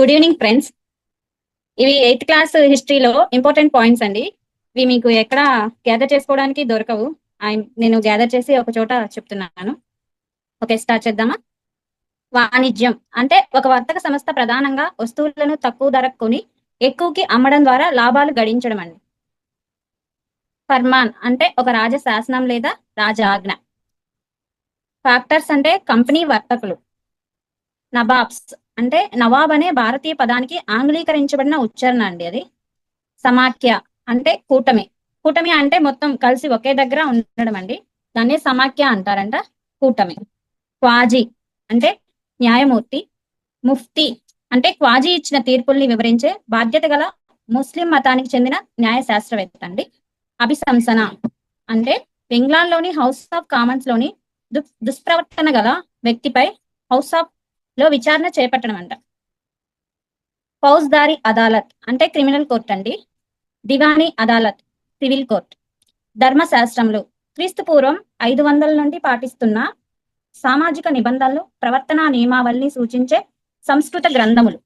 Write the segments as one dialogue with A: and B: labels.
A: Good evening friends ఇవి eighth class హిస్టరీలో important points అండి. ఇవి మీకు ఎక్కడ గ్యాదర్ చేసుకోవడానికి దొరకవు. ఐ- నేను గ్యాదర్ చేసి ఒక చోట చెప్తున్నాను. ఓకే స్టార్ట్ చేద్దామా? వాణిజ్యం అంటే ఒక వర్తక సంస్థ ప్రధానంగా వస్తువులను తక్కువ ధరకు కొని ఎక్కువకి అమ్మడం ద్వారా లాభాలు గడించడం అండి. ఫర్మాన్ అంటే ఒక రాజ శాసనం లేదా రాజాజ్ఞ. ఫ్యాక్టర్స్ అంటే కంపెనీ వర్తకులు. నబాబ్స్ అంటే నవాబ్ అనే భారతీయ పదానికి ఆంగ్లీకరించబడిన ఉచ్చారణ అండి అది. సమాఖ్య అంటే కూటమి. కూటమి అంటే మొత్తం కలిసి ఒకే దగ్గర ఉండడం అండి. దాన్ని సమాఖ్య అంటారంట కూటమి. క్వాజీ అంటే న్యాయమూర్తి. ముఫ్తి అంటే క్వాజీ ఇచ్చిన తీర్పుల్ని వివరించే బాధ్యత గల ముస్లిం మతానికి చెందిన న్యాయ శాస్త్రవేత్త అండి. అభిశంసన అంటే బెంగాల్లోని లోని హౌస్ ఆఫ్ కామన్స్లోని దుష్ దుష్ప్రవర్తన గల వ్యక్తిపై హౌస్ ఆఫ్ లో విచారణ చేపట్టడం అంట ఫౌజ్దారీ అదాలత్ అంటే క్రిమినల్ కోర్ట్ అండి. దివానీ అదాలత్ సివిల్ కోర్ట్. ధర్మశాస్త్రంలో క్రీస్తు పూర్వం ఐదు వందల నుండి పాటిస్తున్న సామాజిక నిబంధనలు ప్రవర్తనా నియమావళిని సూచించే సంస్కృత గ్రంథములు.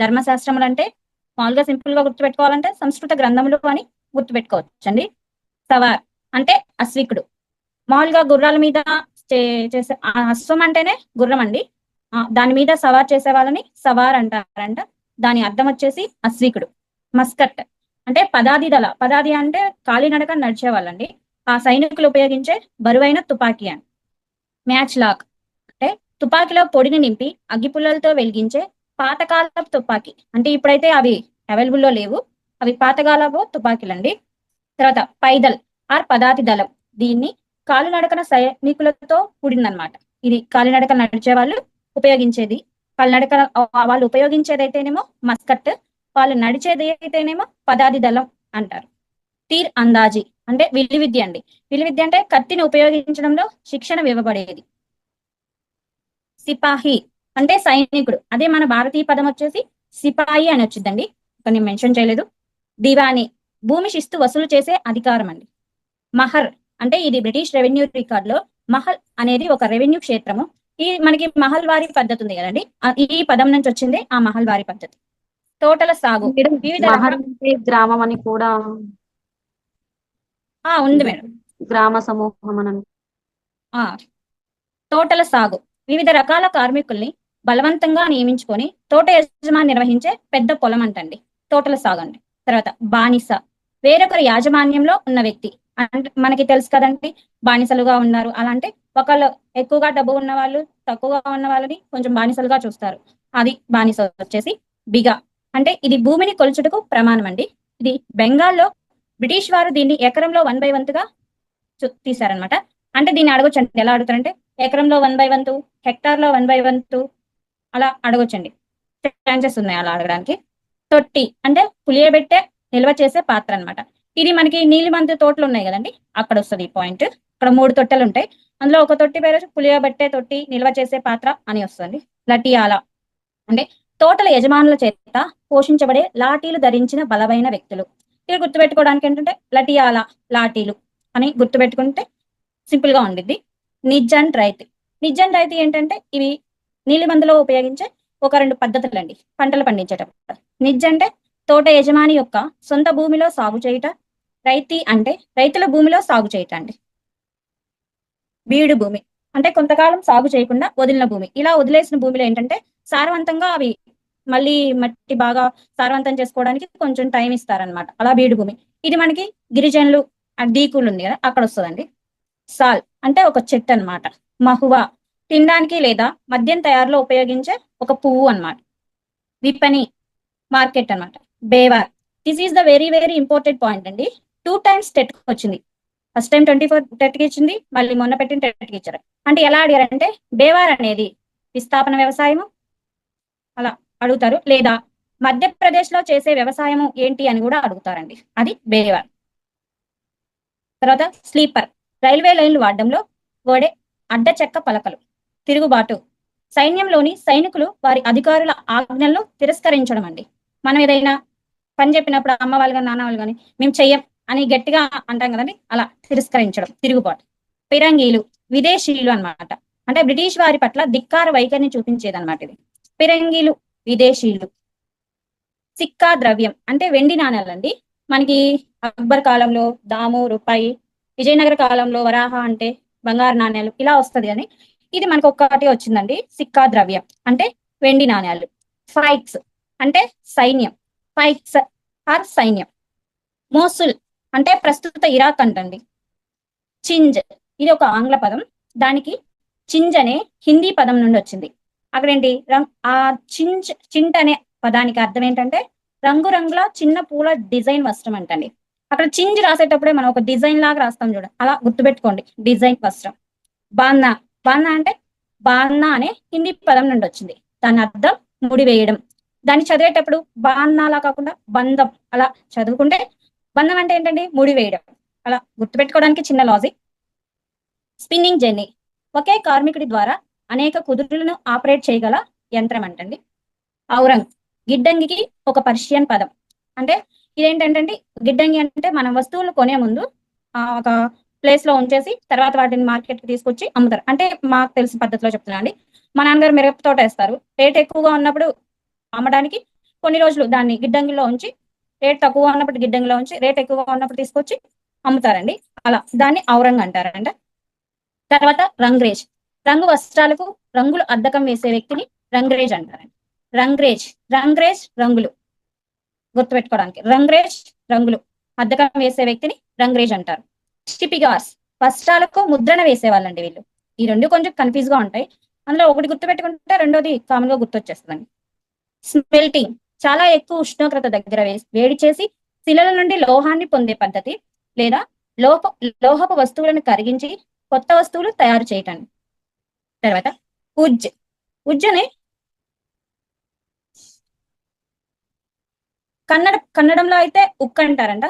A: ధర్మశాస్త్రములు అంటే మామూలుగా సింపుల్గా గుర్తుపెట్టుకోవాలంటే సంస్కృత గ్రంథములు అని గుర్తుపెట్టుకోవచ్చండి. సవార్ అంటే అశ్వికుడు. మామూలుగా గుర్రాల మీద చే- చేసే అశ్వం అంటేనే గుర్రం అండి దాని మీద సవార్ చేసే వాళ్ళని సవార్ అంటారంట. దాని అర్థం వచ్చేసి అశ్వికుడు మస్కట్. అంటే పదాది దళ. పదాది అంటే కాలినడక నడిచే వాళ్ళండి. ఆ సైనికులు ఉపయోగించే బరువైన తుపాకీ అని. Matchlock. అంటే తుపాకీలో పొడిని నింపి అగ్గిపుల్లలతో వెలిగించే పాతకాలపు తుపాకీ. అంటే ఇప్పుడైతే అవి అవైలబుల్లో లేవు. అవి పాతకాలపు తుపాకీలండి. తర్వాత పైదల్ ఆర్ పదాతి దళం. దీన్ని కాలినడకన సైనికులతో కూడిందనమాట ఇది కాలినడక నడిచే వాళ్ళు ఉపయోగించేది. వాళ్ళు నడక వాళ్ళు ఉపయోగించేది అయితేనేమో మస్కట్ వాళ్ళు నడిచేది అయితేనేమో పదాది దళం అంటారు. తీర్ అందాజీ అంటే విల్లు విద్య అండి. విల్లు విద్య అంటే కత్తిని ఉపయోగించడంలో శిక్షణ ఇవ్వబడేది. సిపాహి అంటే సైనికుడు. అదే మన భారతీయ పదం వచ్చేసి సిపాయి అని వచ్చిందండి. కొన్ని నేను మెన్షన్ చేయలేదు. దివాని భూమి శిస్తు వసూలు చేసే అధికారం అండి. మహర్ అంటే ఇది బ్రిటిష్ రెవెన్యూ రికార్డ్లో మహల్ అనేది ఒక రెవెన్యూ క్షేత్రము. ఈ మనకి మహల్ వారి పద్ధతి ఉంది కదండి ఈ పదం నుంచి వచ్చింది ఆ మహల్ వారి పద్ధతి. తోటల సాగు.
B: గ్రామం అని కూడా
A: ఆ ఉంది మేడం.
B: గ్రామ సమూహం అని
A: ఆ తోటల సాగు. వివిధ రకాల కార్మికుల్ని బలవంతంగా నియమించుకొని తోట యజమాని నిర్వహించే పెద్ద పొలం అంటండి. తోటల సాగు అండి. తర్వాత బానిస. వేరొకరి యాజమాన్యంలో ఉన్న వ్యక్తి. అంటే మనకి తెలుసు కదండి. బానిసలుగా ఉన్నారు. అలా అంటే ఒకళ్ళు ఎక్కువగా డబ్బు ఉన్న వాళ్ళు తక్కువగా ఉన్న వాళ్ళని కొంచెం బానిసలుగా చూస్తారు. అది బానిస వచ్చేసి బిగా. అంటే ఇది భూమిని కొలుచుటకు ప్రమాణం అండి. ఇది బెంగాల్లో బ్రిటిష్ వారు దీన్ని ఎకరంలో వన్ బై వంతుగా తీశారనమాట అంటే దీన్ని అడగొచ్చండి. ఎలా అడుగుతారంటే ఎకరంలో వన్ బై వంతు హెక్టార్లో వన్ బై వంతు అలా అడగొచ్చండి. ఛాన్సెస్ ఉన్నాయి అలా అడగడానికి. తొట్టి అంటే పులియబెట్టే నిల్వ చేసే పాత్ర అన్నమాట. ఇది మనకి నీలిమంతి తోటలు ఉన్నాయి కదండి? అక్కడ వస్తుంది ఈ పాయింట్ ఇక్కడ మూడు తొట్టెలు ఉంటాయి. అందులో ఒక తొట్టి పేరు పులియబెట్టే తొట్టి నిల్వ చేసే పాత్ర అని వస్తుంది. లటియాల. అంటే తోటల యజమానుల చేత పోషించబడే లాఠీలు ధరించిన బలమైన వ్యక్తులు. ఇది గుర్తుపెట్టుకోవడానికి ఏంటంటే లటియాల లాఠీలు అని గుర్తుపెట్టుకుంటే సింపుల్గా ఉండిద్ది. నిజన్ రైతు. నిజన్ రైతు ఏంటంటే ఇవి నీలి మందులో ఉపయోగించే ఒక రెండు పద్ధతులు అండి పంటలు పండించేటప్పుడు. నిజ్ అంటే తోట యజమాని యొక్క సొంత భూమిలో సాగు చేయుట రైతి అంటే రైతుల భూమిలో సాగు చేయటండి. అండి బీడు భూమి అంటే కొంతకాలం సాగు చేయకుండా వదిలిన భూమి. ఇలా వదిలేసిన భూమిలో ఏంటంటే సారవంతంగా అవి మళ్ళీ మట్టి బాగా సారవంతం చేసుకోవడానికి కొంచెం టైం ఇస్తారనమాట అలా బీడు భూమి. ఇది మనకి గిరిజనులు ఆ ఉంది కదా అక్కడ వస్తుందండి. సాల్ అంటే ఒక చెట్టు అన్నమాట. మహువా తినడానికి లేదా మద్యం తయారులో ఉపయోగించే ఒక పువ్వు అన్నమాట. విపణి మార్కెట్ అన్నమాట. Bewars. This is the very very important point అండి. టూ టైమ్స్ టెట్ వచ్చింది. ఫస్ట్ టైం ట్వంటీ ఫోర్ టెట్కి ఇచ్చింది మళ్ళీ మొన్న పెట్టిన టెట్కి ఇచ్చారు. అంటే ఎలా అడిగారంటే బేవార్ అనేది విస్థాపన వ్యవసాయము అలా అడుగుతారు. లేదా మధ్యప్రదేశ్లో చేసే వ్యవసాయము ఏంటి అని కూడా అడుగుతారండి. అది బేవార్. తర్వాత స్లీపర్. రైల్వే లైన్లు వాడడంలో ఓడే అడ్డ చెక్క పలకలు తిరుగుబాటు సైన్యంలోని సైనికులు వారి అధికారుల ఆజ్ఞలను తిరస్కరించడం అండి. మనం ఏదైనా పని చెప్పినప్పుడు అమ్మ వాళ్ళు కానీ నాన్న వాళ్ళు కానీ మేము చెయ్యం అని గట్టిగా అంటాం కదండి. అలా తిరస్కరించడం తిరుగుబాటు. పిరంగీలు విదేశీయులు అన్నమాట. అంటే బ్రిటిష్ వారి పట్ల ధిక్కార వైఖరిని చూపించేదనమాట ఇది. పిరంగీలు విదేశీయులు. సిక్కా ద్రవ్యం అంటే వెండి నాణ్యాలండి మనకి అక్బర్ కాలంలో దాము రూపాయి విజయనగర కాలంలో వరాహ అంటే బంగారు నాణ్యాలు ఇలా వస్తది అని ఇది మనకు ఒక్కటి వచ్చిందండి. సిక్కా ద్రవ్యం అంటే వెండి నాణ్యాలు ఫైట్స్ అంటే సైన్యం. ఫైట్స్ ఆర్ సైన్యం. మోసుల్ అంటే ప్రస్తుత ఇరాక్ అంటండి. చింజ్ ఇది ఒక ఆంగ్ల పదం. దానికి చింజ్ అనే హిందీ పదం నుండి వచ్చింది. అక్కడేంటి? రం- ఆ చింజ్ చింట్ అనే పదానికి అర్థం ఏంటంటే రంగురంగుల చిన్న పూల డిజైన్ వస్త్రం అంటండి. అక్కడ చింజ్ రాసేటప్పుడే మనం ఒక డిజైన్ లాగా రాస్తాం చూడండి అలా గుర్తుపెట్టుకోండి. డిజైన్ వస్త్రం. బాన్నా బాన్నా అంటే బాన్నా అనే హిందీ పదం నుండి వచ్చింది. దాని అర్థం ముడి వేయడం. దాన్ని చదివేటప్పుడు బాన్నాలా కాకుండా బంధం అలా చదువుకుంటే బంధం అంటే ఏంటండి? ముడి వేయడం. అలా గుర్తుపెట్టుకోవడానికి చిన్న లాజిక్. Spinning journey. ఒకే కార్మికుడి ద్వారా అనేక కుదురులను ఆపరేట్ చేయగల యంత్రం అంటండి. ఔరంగ్. గిడ్డంగికి ఒక పర్షియన్ పదం. అంటే ఇదేంటంటే గిడ్డంగి అంటే మనం వస్తువులు కొనే ముందు ఒక ప్లేస్లో ఉంచేసి తర్వాత వాటిని మార్కెట్కి తీసుకొచ్చి అమ్ముతారు. అంటే మాకు తెలిసిన పద్ధతిలో చెప్తున్నా అండి. మా నాన్నగారు మిరప తోట వేస్తారు. రేట్ ఎక్కువగా ఉన్నప్పుడు అమ్మడానికి కొన్ని రోజులు దాన్ని గిడ్డంగిలో ఉంచి రేట్ తక్కువ ఉన్నప్పుడు గిడ్డంగిలో ఉంచి రేట్ ఎక్కువగా ఉన్నప్పుడు తీసుకొచ్చి అమ్ముతారండి. అలా దాన్ని ఔరంగ్ అంటారంట. తర్వాత రంగ్రేజ్. రంగు వస్త్రాలకు రంగులు అద్దకం వేసే వ్యక్తిని రంగ్రేజ్ అంటారండి. రంగ్రేజ్. రంగ్రేజ్ రంగులు. గుర్తుపెట్టుకోవడానికి. రంగ్రేజ్ రంగులు. అద్దకం వేసే వ్యక్తిని రంగ్రేజ్ అంటారు. స్టిపిగార్స్ వస్త్రాలకు ముద్రణ వేసేవాళ్ళండి వీళ్ళు. ఈ రెండు కొంచెం కన్ఫ్యూజ్గా ఉంటాయి. అందులో ఒకటి గుర్తుపెట్టుకుంటే రెండోది కామన్గా గుర్తొచ్చేస్తుందండి. స్మెల్టింగ్. చాలా ఎక్కువ ఉష్ణోగ్రత దగ్గర వేసి వేడి చేసి శిలల నుండి లోహాన్ని పొందే పద్ధతి లేదా లోహ లోహపు వస్తువులను కరిగించి కొత్త వస్తువులు తయారు చేయటం. తర్వాత ఉజ్ ఉజ్ అనే కన్నడ కన్నడంలో అయితే ఉక్కు అంటారంట.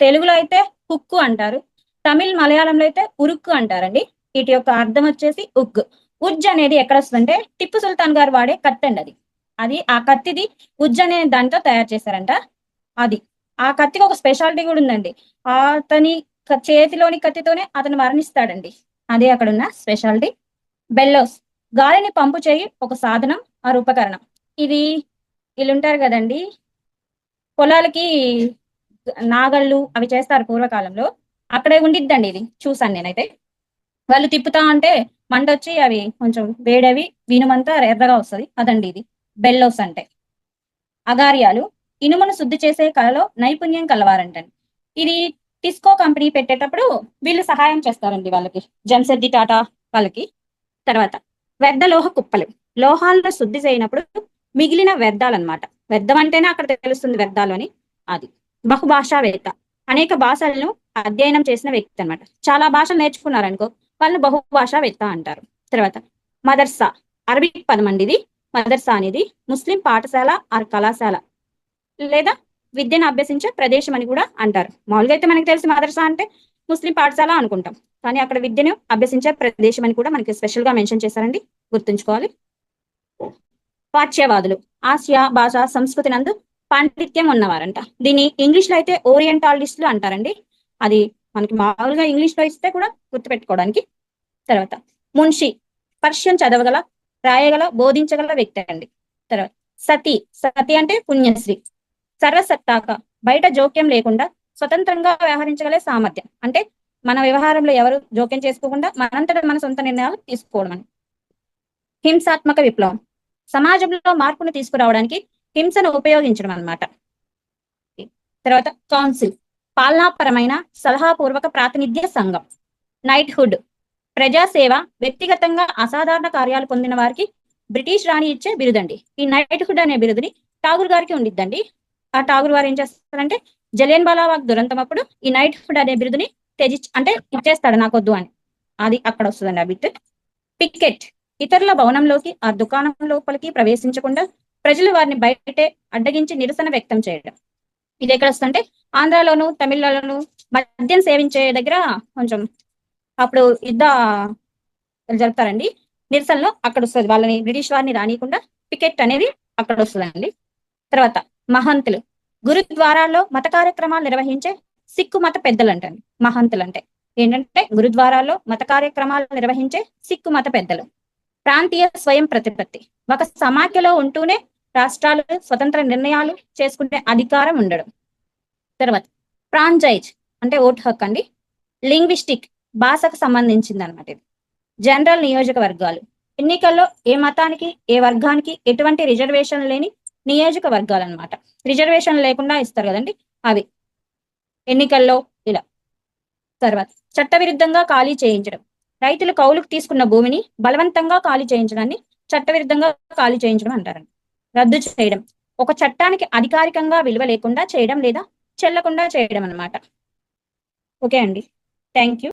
A: తెలుగులో అయితే హుక్కు అంటారు. తమిళ్ మలయాళంలో అయితే ఉరుక్కు అంటారండి. వీటి యొక్క అర్థం వచ్చేసి ఉగ్ ఉజ్ అనేది ఎక్కడ వస్తుందంటే టిప్పు సుల్తాన్ గారు వాడే కట్టండి అది. అది ఆ కత్తిది ఉజ్ అనే దానితో తయారు చేశారంట. అది ఆ కత్తికి ఒక స్పెషాలిటీ కూడా ఉందండి. అతని చేతిలోని కత్తితోనే అతను మరణిస్తాడండి. అదే అక్కడ ఉన్న స్పెషాలిటీ బెల్లోస్. గాలిని పంపు చేయి ఒక సాధనం ఆ రూపకరణం. ఇది వీళ్ళు ఉంటారు కదండి. పొలాలకి నాగళ్ళు అవి చేస్తారు పూర్వకాలంలో. అక్కడే ఉండిద్దండి ఇది. చూసాను నేనైతే. వాళ్ళు తిప్పుతా ఉంటే మంట వచ్చి అవి కొంచెం వేడవి వీనుమంతా ఎర్రగా వస్తుంది. అదండి ఇది. బెల్లోస్ అంటే. అగార్యాలు ఇనుమును శుద్ధి చేసే కళలో నైపుణ్యం కలవారంటండి ఇది టిస్కో కంపెనీ పెట్టేటప్పుడు వీళ్ళు సహాయం చేస్తారండి వాళ్ళకి. జంసెడ్డి టాటా వాళ్ళకి. తర్వాత వ్యర్థ లోహ కుప్పలు. లోహాలను శుద్ధి చేయనప్పుడు మిగిలిన వ్యర్థాలన్నమాట. వ్యర్థం అంటేనే అక్కడ తెలుస్తుంది వ్యర్థాలు అని. అది బహుభాషావేత్త. అనేక భాషలను అధ్యయనం చేసిన వ్యక్తి అన్నమాట. చాలా భాషలు నేర్చుకున్నారనుకో వాళ్ళని బహుభాషావేత్త అంటారు. తర్వాత మదర్సా అరబిక్ పదం అండి ఇది. మదర్సా అనేది ముస్లిం పాఠశాల ఆర్ కళాశాల. లేదా విద్యను అభ్యసించే ప్రదేశం అని కూడా అంటారు. మామూలుగా అయితే మనకి తెలిసి మదర్సా అంటే ముస్లిం పాఠశాల అనుకుంటాం. కానీ అక్కడ విద్యను అభ్యసించే ప్రదేశం అని కూడా మనకి స్పెషల్గా మెన్షన్ చేశారండి. గుర్తుంచుకోవాలి. పాఠ్యవాదులు ఆసియా భాష సంస్కృతి నందు పాండిత్యం ఉన్నవారంట. దీన్ని ఇంగ్లీష్లో అయితే ఓరియంటాలిస్టులు అంటారండి. అది మనకి మామూలుగా ఇంగ్లీష్లో ఇస్తే కూడా గుర్తుపెట్టుకోవడానికి తర్వాత. మున్షి. పర్షియన్ చదవగల రాయగల బోధించగల వ్యక్తి అండి. తర్వాత సతి. సతి అంటే పుణ్యశ్రీ. సర్వసత్తాక. బయట జోక్యం లేకుండా స్వతంత్రంగా వ్యవహరించగల సామర్థ్యం. అంటే మన వ్యవహారంలో ఎవరు జోక్యం చేసుకోకుండా మనంతట మన సొంత నిర్ణయాలు తీసుకోవడం అని హింసాత్మక విప్లవం. సమాజంలో మార్పును తీసుకురావడానికి హింసను ఉపయోగించడం అన్నమాట. తర్వాత కౌన్సిల్. పాలనాపరమైన సలహాపూర్వక ప్రాతినిధ్య సంఘం. నైట్హుడ్. ప్రజాసేవ వ్యక్తిగతంగా అసాధారణ కార్యాలు పొందిన వారికి బ్రిటిష్ రాణి ఇచ్చే బిరుదండి. ఈ నైట్హుడ్ అనే బిరుదుని ఠాగూర్ గారికి ఉండిద్దండి. ఆ ఠాగూర్ వారు ఏం చేస్తారంటే జలియన్ బాలాబాగ్ దురంతం అప్పుడు ఈ నైట్హుడ్ అనే బిరుదుని తెజి అంటే ఇచ్చేస్తాడు నాకొద్దు అని. అది అక్కడ వస్తుందండి ఆ బిట్. పికెట్ ఇతరుల భవనంలోకి ఆ దుకాణం లోపలికి ప్రవేశించకుండా ప్రజలు వారిని బయటే అడ్డగించి నిరసన వ్యక్తం చేయడం. ఇది ఎక్కడ వస్తుంటే ఆంధ్రాలోను తమిళలోను మద్యం సేవించే దగ్గర కొంచెం అప్పుడు యుద్ధ జరుపుతారండి. నిరసనలో అక్కడ వస్తుంది. వాళ్ళని బ్రిటిష్ వారిని రానియకుండా పికెట్ అనేది అక్కడ వస్తుందండి. తర్వాత మహంతులు. గురుద్వారాల్లో మత కార్యక్రమాలు నిర్వహించే సిక్కు మత పెద్దలు అంటండి మహంతులు అంటే ఏంటంటే గురుద్వారాల్లో మత కార్యక్రమాలు నిర్వహించే సిక్కు మత పెద్దలు. ప్రాంతీయ స్వయం ప్రతిపత్తి. ఒక సమాఖ్యలో ఉంటూనే రాష్ట్రాలు స్వతంత్ర నిర్ణయాలు చేసుకునే అధికారం ఉండడం. తర్వాత ఫ్రాంచైజ్ అంటే ఓటు హక్ అండి లింగ్విస్టిక్ భాషకు సంబంధించింది అనమాట ఇది. జనరల్ నియోజకవర్గాలు. ఎన్నికల్లో ఏ మతానికి ఏ వర్గానికి ఎటువంటి రిజర్వేషన్ లేని నియోజకవర్గాలు అనమాట రిజర్వేషన్ లేకుండా ఇస్తారు కదండి అవి. ఎన్నికల్లో ఇలా. తర్వాత చట్టవిరుద్ధంగా ఖాళీ చేయించడం. రైతులు కౌలుకు తీసుకున్న భూమిని బలవంతంగా ఖాళీ చేయించడాన్ని చట్టవిరుద్ధంగా ఖాళీ చేయించడం అంటారండి రద్దు చేయడం. ఒక చట్టానికి అధికారికంగా విలువ లేకుండా చేయడం లేదా చెల్లకుండా చేయడం అన్నమాట. ఓకే అండి. Thank you